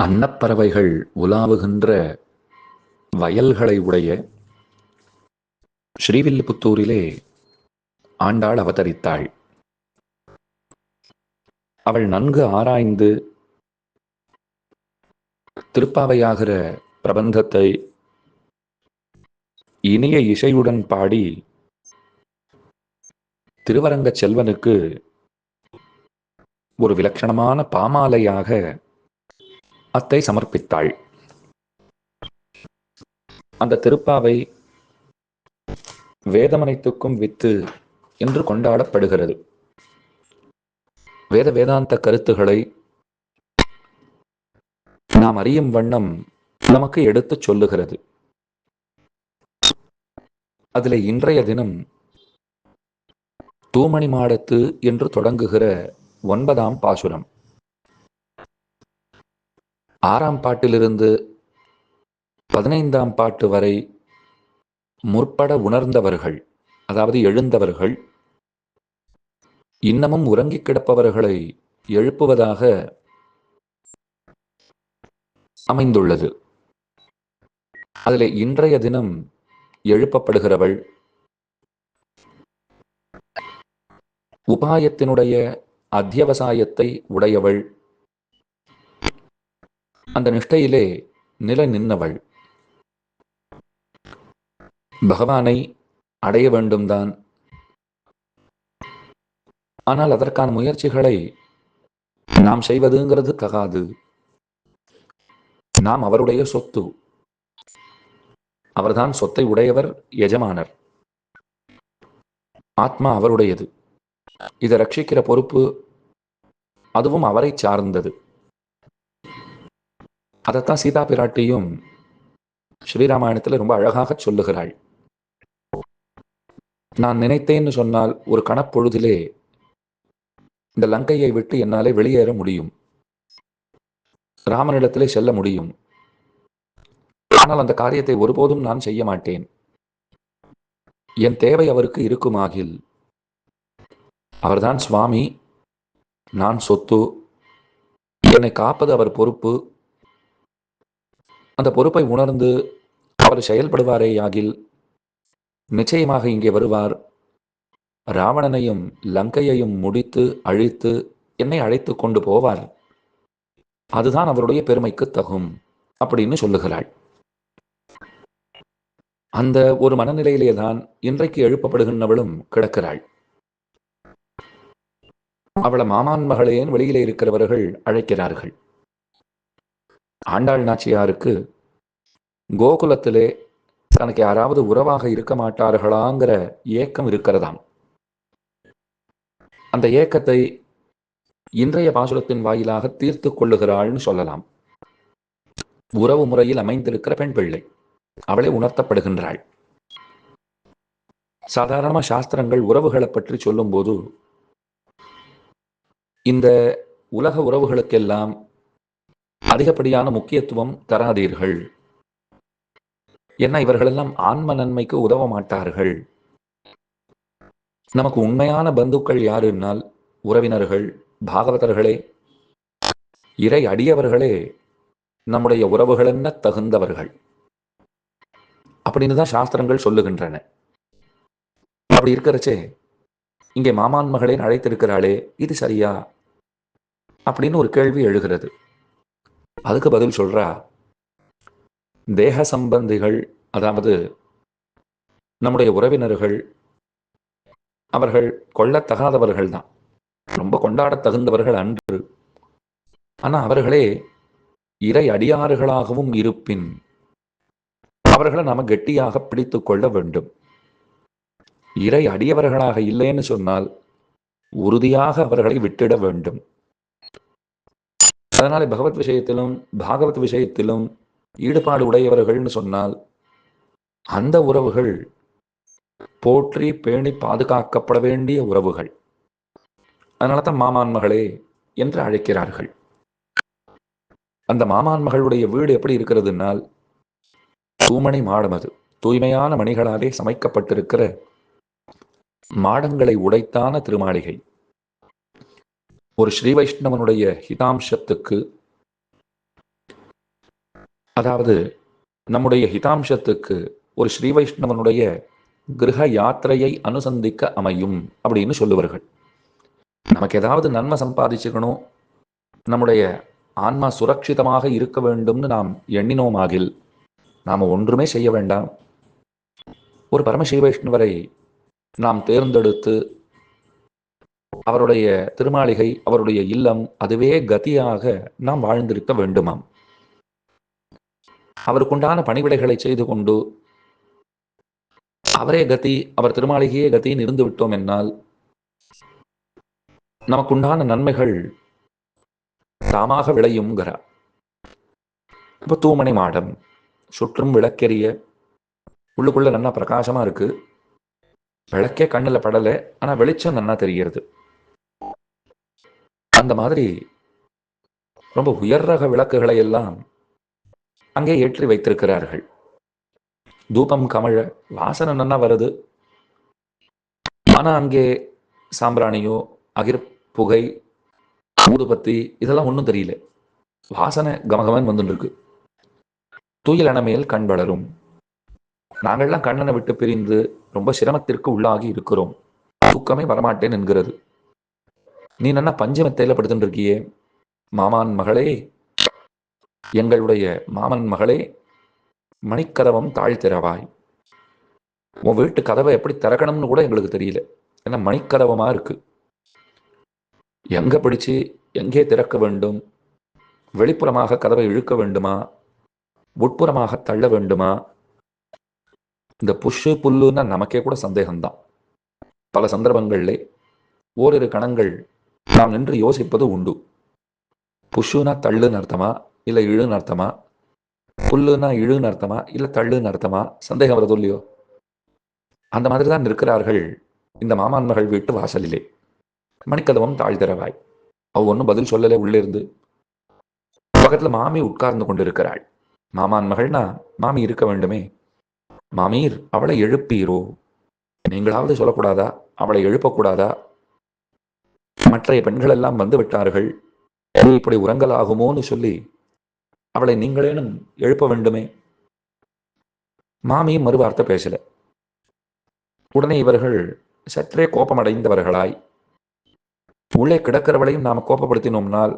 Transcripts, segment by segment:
அன்னப்பறவைகள் உலாவுகின்ற வயல்களை உடைய ஸ்ரீவில்லிபுத்தூரிலே ஆண்டாள் அவதரித்தாள். அவள் நன்கு ஆராய்ந்து திருப்பாவையாகிற பிரபந்தத்தை இனிய இசையுடன் பாடி திருவரங்க செல்வனுக்கு ஒரு விலட்சணமான பாமாலையாக அத்தை சமர்ப்பித்தாள். அந்த திருப்பாவை வேதமனைத்துக்கும் வித்து என்று கொண்டாடப்படுகிறது. வேத வேதாந்த கருத்துகளை நாம் அறியும் வண்ணம் நமக்கு எடுத்துச் சொல்லுகிறது. அதில் இன்றைய தினம் தூமணி மாடத்து என்று தொடங்குகிற ஒன்பதாம் பாசுரம். ஆறாம் பாட்டிலிருந்து பதினைந்தாம் பாட்டு வரை முற்பட உணர்ந்தவர்கள் அதாவது எழுந்தவர்கள் இன்னமும் உறங்கிக் கிடப்பவர்களை எழுப்புவதாக அமைந்துள்ளது. அதில் இன்றைய தினம் எழுப்பப்படுகிறவள் உபாயத்தினுடைய அத்தியவசாயத்தை உடையவள். அந்த நிஷ்டையிலே நில நின்னவள். பகவானை அடைய வேண்டும் தான் ஆனால் அதற்கான முயற்சிகளை நாம் செய்வதுங்கிறது தகாது நாம் அவருடைய சொத்து. அவர்தான் சொத்தை உடையவர் எஜமானர். ஆத்மா அவருடையது. இதை ரட்சிக்கிற பொறுப்பு அதுவும் அவரை சார்ந்தது. அதைத்தான் சீதா பிராட்டியும் ஸ்ரீராமாயணத்தில் ரொம்ப அழகாக சொல்லுகிறாள். நான் நினைத்தேன்னு சொன்னால் ஒரு கணப்பொழுதிலே இந்த லங்கையை விட்டு என்னாலே வெளியேற முடியும். ராமனிடத்திலே செல்ல முடியும். ஆனால் அந்த காரியத்தை ஒருபோதும் நான் செய்ய மாட்டேன். என் தேவை அவருக்கு இருக்குமாகில். அவர்தான் சுவாமி நான் சொத்து என்னை காப்பது அவர் பொறுப்பு அந்த பொறுப்பை உணர்ந்து அவர் செயல்படுவாரே ஆகில் நிச்சயமாக இங்கே வருவார். ராவணனையும் லங்கையையும் முடித்து அழித்து என்னை அழைத்து கொண்டு போவார். அதுதான் அவருடைய பெருமைக்கு தகும் அப்படின்னு சொல்லுகிறாள். அந்த ஒரு மனநிலையிலே தான் இன்றைக்கு எழுப்பப்படுகின்றவளும் கிடக்கிறாள். அவளை மாமான் மகளேன் வெளியிலே இருக்கிறவர்கள் அழைக்கிறார்கள். ஆண்டாள் நாச்சியாருக்கு கோகுலத்திலே தனக்கு யாராவது உறவாக இருக்க மாட்டார்களாங்கிற ஏக்கம் இருக்கிறதாம். அந்த ஏக்கத்தை இன்றைய பாசுரத்தின் வாயிலாக தீர்த்து கொள்ளுகிறாள்னு சொல்லலாம். உறவு முறையில் அமைந்திருக்கிற பெண் பிள்ளை. அவளை உணர்த்தப்படுகின்றாள். சாதாரணமாக சாஸ்திரங்கள் உறவுகளை பற்றி சொல்லும்போது இந்த உலக உறவுகளுக்கெல்லாம் அதிகப்படியான முக்கியத்துவம் தராதீர்கள். என்ன இவர்களெல்லாம் ஆன்ம நன்மைக்கு உதவ மாட்டார்கள் நமக்கு உண்மையான பந்துக்கள் யாருன்னால் உறவினர்கள் பாகவதர்களே. இறை அடியவர்களே நம்முடைய உறவுகள் என்ன தகுந்தவர்கள். அப்படின்னு தான் சாஸ்திரங்கள் சொல்லுகின்றன. அப்படி இருக்கிறச்சே இங்கே மாமான் மகளே அழைத்திருக்கிறாளே இது சரியா? அப்படின்னு ஒரு கேள்வி எழுகிறது. அதுக்கு பதில் சொல்றா தேக சம்பந்திகள் அதாவது நம்முடைய உறவினர்கள் அவர்கள் கொள்ளத்தகாதவர்கள் தான். ரொம்ப கொண்டாட தகுந்தவர்கள் அன்று. ஆனா அவர்களே இறை அடியாறுகளாகவும் இருப்பின் அவர்களை நாம கெட்டியாக பிடித்து கொள்ள வேண்டும். இறை அடியவர்களாக இல்லைன்னு சொன்னால் உறுதியாக அவர்களை விட்டிட வேண்டும். அதனால பகவத் விஷயத்திலும் பாகவத் விஷயத்திலும் ஈடுபாடு உடையவர்கள்னு சொன்னால் அந்த உறவுகள் போற்றி பேணி பாதுகாக்கப்பட வேண்டிய உறவுகள். அதனால தான் மாமான் மகளே என்று அழைக்கிறார்கள். அந்த மாமான் மகளுடைய வீடு எப்படி இருக்கிறதுனால் தூமணி மாடம் அது. தூய்மையான மணிகளாலே சமைக்கப்பட்டிருக்கிற மாடங்களை உடைத்தான திருமாளிகை. ஒரு ஸ்ரீ வைஷ்ணவனுடைய ஹிதாம்சத்துக்கு அதாவது நம்முடைய ஹிதாம்சத்துக்கு ஒரு ஸ்ரீ வைஷ்ணவனுடைய கிரக யாத்திரையை அனுசந்திக்க அமையும் அப்படின்னு சொல்லுவார்கள். நமக்கு ஏதாவது நன்மை சம்பாதிச்சுக்கணும் நம்முடைய ஆன்மா சுரக்ஷிதமாக இருக்க வேண்டும்னு நாம் எண்ணினோமாகில் நாம் ஒன்றுமே செய்ய வேண்டாம். ஒரு பரமஸ்ரீ வைஷ்ணவரை நாம் தேர்ந்தெடுத்து அவருடைய திருமாளிகை அவருடைய இல்லம் அதுவே கதியாக நாம் வாழ்ந்திருக்க வேண்டுமாம். அவருக்குண்டான பணிவிடைகளை செய்து கொண்டு அவரே கதி அவர் திருமாளிகையே கத்தின்னு இருந்து விட்டோம் என்னால் நமக்குண்டான நன்மைகள் தாமாக விளையுங்கிறார் இப்ப தூமணி மாடம் சுற்றும் விளக்கெரிய உள்ளுக்குள்ள நல்லா பிரகாசமா இருக்கு. விளக்கே கண்ணுல படல ஆனா வெளிச்சம் நல்லா தெரிகிறது. அந்த மாதிரி ரொம்ப உயர் ரக விளக்குகளை எல்லாம் அங்கே ஏற்றி வைத்திருக்கிறார்கள். தூபம் கமழ வாசனை நன்னா வருது. ஆனா அங்கே சாம்பிராணியோ அகிர் புகை ஊதுபத்தி இதெல்லாம் ஒன்றும் தெரியல. வாசனை கமகமன் வந்துருக்கு இருக்கு தூயல் மேல் கண் வளரும். நாங்கள்லாம் கண்ணனை விட்டு பிரிந்து ரொம்ப சிரமத்திற்கு உள்ளாகி இருக்கிறோம். தூக்கமே வரமாட்டேன் என்கிறது. நீ நன்னா பஞ்சமத்தையில படுத்துட்டுருக்கியே மாமான் மகளே. எங்களுடைய மாமன் மகளே மணிக்கதவம் தாழ்த்திறவாய். உன் வீட்டு கதவை எப்படி திறக்கணும்னு கூட எங்களுக்கு தெரியல. ஏன்னா மணிக்கதவமா இருக்கு. எங்க பிடிச்சு எங்கே திறக்க வேண்டும்? வெளிப்புறமாக கதவை இழுக்க வேண்டுமா? உட்புறமாக தள்ள வேண்டுமா? இந்த புஷு புல்லுன்னா நமக்கே கூட சந்தேகம்தான். பல சந்தர்ப்பங்களில் ஓரிரு கணங்கள் நாம் நின்று யோசிப்பது உண்டு. புஷுனா தள்ளுன்னு அர்த்தமா இல்லை இழுன்னு அர்த்தமா புல்லுனா இழுன்னு அர்த்தமா இல்லை தள்ளுன்னு அர்த்தமா சந்தேகம் வருது இல்லையோ? அந்த மாதிரி தான் இருக்கிறார்கள் இந்த மாமான்மகள் வீட்டு வாசலிலே. மணிக்கதவம் தாழ்திறவாய் அவ ஒன்றும் பதில் சொல்லலை உள்ளே இருந்து. மாமி உட்கார்ந்து கொண்டிருக்கிறாள். மாமான் மகள்னா மாமி இருக்க வேண்டுமே. மாமீர் அவளை எழுப்பீரோ? நீங்களாவது சொல்லக்கூடாதா? அவளை எழுப்பக்கூடாதா? மற்றைய பெண்கள் எல்லாம் வந்து விட்டார்கள். இப்படி உறங்கலாகுமோன்னு சொல்லி அவளை நீங்களேனும் எழுப்ப வேண்டுமே? மாமியும் மறுவார்த்தை பேசல. உடனே இவர்கள் சற்றே கோபமடைந்தவர்களாய் உள்ளே கிடக்கிறவளையும் நாம் கோபப்படுத்தினோம்னால்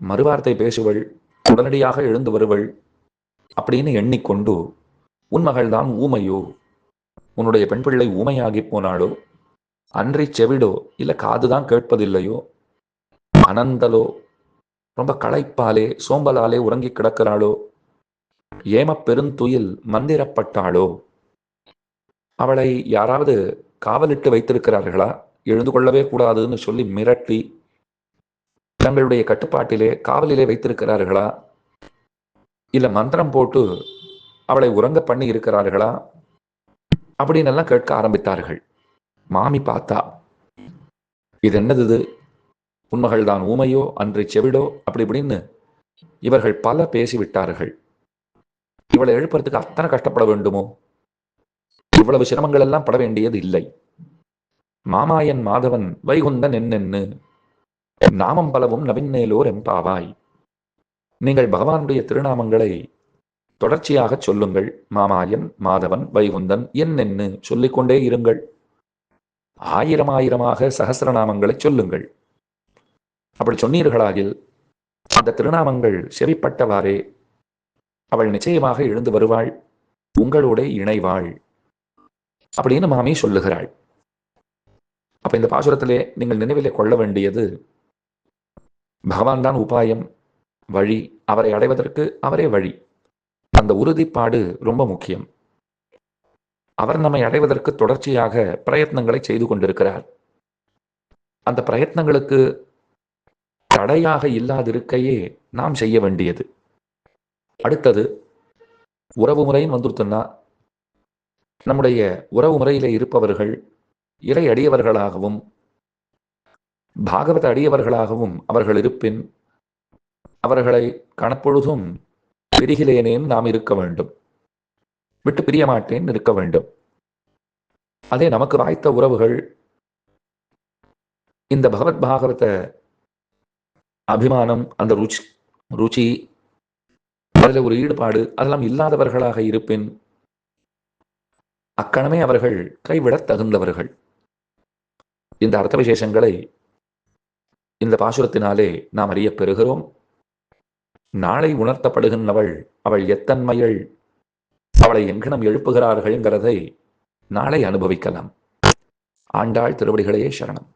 மறுவார்த்தை பேசுவள் உடனடியாக எழுந்து வருவள் அப்படின்னு எண்ணிக்கொண்டு உன் மகள்தான் ஊமையோ? உன்னுடைய பெண் பிள்ளை ஊமையாகி போனாளோ? அன்றி செவிடோ இல்லை காதுதான் கேட்பதில்லையோ? அனந்தலோ? ரொம்ப களைப்பாலே சோம்பலாலே உறங்கி கிடக்கிறாளோ? ஏம பெருந்துயில் மந்திரப்பட்டாளோ? அவளை யாராவது காவலிட்டு வைத்திருக்கிறார்களா? எழுந்து கொள்ளவே கூடாதுன்னு சொல்லி மிரட்டி தங்களுடைய கட்டுப்பாட்டிலே காவலிலே வைத்திருக்கிறார்களா? இல்ல மந்திரம் போட்டு அவளை உறங்க பண்ணி இருக்கிறார்களா அப்படின்னு எல்லாம் கேட்க ஆரம்பித்தார்கள். மாமி பார்த்தா இது என்னது இது உண்மகள் தான் ஊமையோ அன்று செவிடோ? அப்படி இப்படின்னு இவர்கள் பல பேசிவிட்டார்கள். இவளை எழுப்புறதுக்கு அத்தனை கஷ்டப்பட வேண்டுமோ? இவ்வளவு சிரமங்கள் எல்லாம் பட வேண்டியது இல்லை. மாமாயன் மாதவன் வைகுந்தன் என்னென்னு? நாமம் பலவும் நவின்னேலோர் எம்பாவாய். நீங்கள் பகவானுடைய திருநாமங்களை தொடர்ச்சியாக சொல்லுங்கள் மாமாயன் மாதவன் வைகுந்தன் என்னென்னு சொல்லிக்கொண்டே இருங்கள். ஆயிரம் ஆயிரமாக சகசிரநாமங்களை சொல்லுங்கள். அப்படி சொன்னீர்களாகில் அந்த திருநாமங்கள் செவிப்பட்டவாறே அவள் நிச்சயமாக எழுந்து வருவாள் உங்களோட இணைவாள் அப்படின்னு மாமி சொல்லுகிறாள். அப்ப இந்த பாசுரத்திலே நீங்கள் நினைவிலே கொள்ள வேண்டியது பகவான் தான் உபாயம் வழி அவரை அடைவதற்கு அவரே வழி. அந்த உறுதிப்பாடு ரொம்ப முக்கியம். அவர் நம்மை அடைவதற்கு தொடர்ச்சியாக பிரயத்னங்களை செய்து கொண்டிருக்கிறார். அந்த பிரயத்னங்களுக்கு தடையாக இல்லாதிருக்கையே நாம் செய்ய வேண்டியது. அடுத்தது உறவு முறைன்னு வந்துருத்துன்னா நம்முடைய உறவு முறையிலே இருப்பவர்கள் இறை அடியவர்களாகவும் பாகவத அடியவர்களாகவும் அவர்கள் இருப்பின் அவர்களை கணப்பொழுதும் பிரிகிலேனேன் நாம் இருக்க வேண்டும். விட்டு பிரிய மாட்டேன் இருக்க வேண்டும். அதே நமக்கு வாய்த்த உறவுகள் இந்த பகவத் பாகவத அபிமானம் அந்த ருச்சி ருச்சி அதில் ஒரு ஈடுபாடு அதெல்லாம் இல்லாதவர்களாக இருப்பின் அக்கணமே அவர்கள் கைவிடத் தகுந்தவர்கள். இந்த அர்த்த விசேஷங்களை இந்த பாசுரத்தினாலே நாம் அறியப் பெறுகிறோம். நாளை உணர்த்தப்படுகின்றவள் அவள் எத்தன்மையள் அவளை எங்கனம் எழுப்புகிறார்கள்ங்கிறதை நாளை அனுபவிக்கலாம். ஆண்டாள் திருவடிகளையே சரணம்.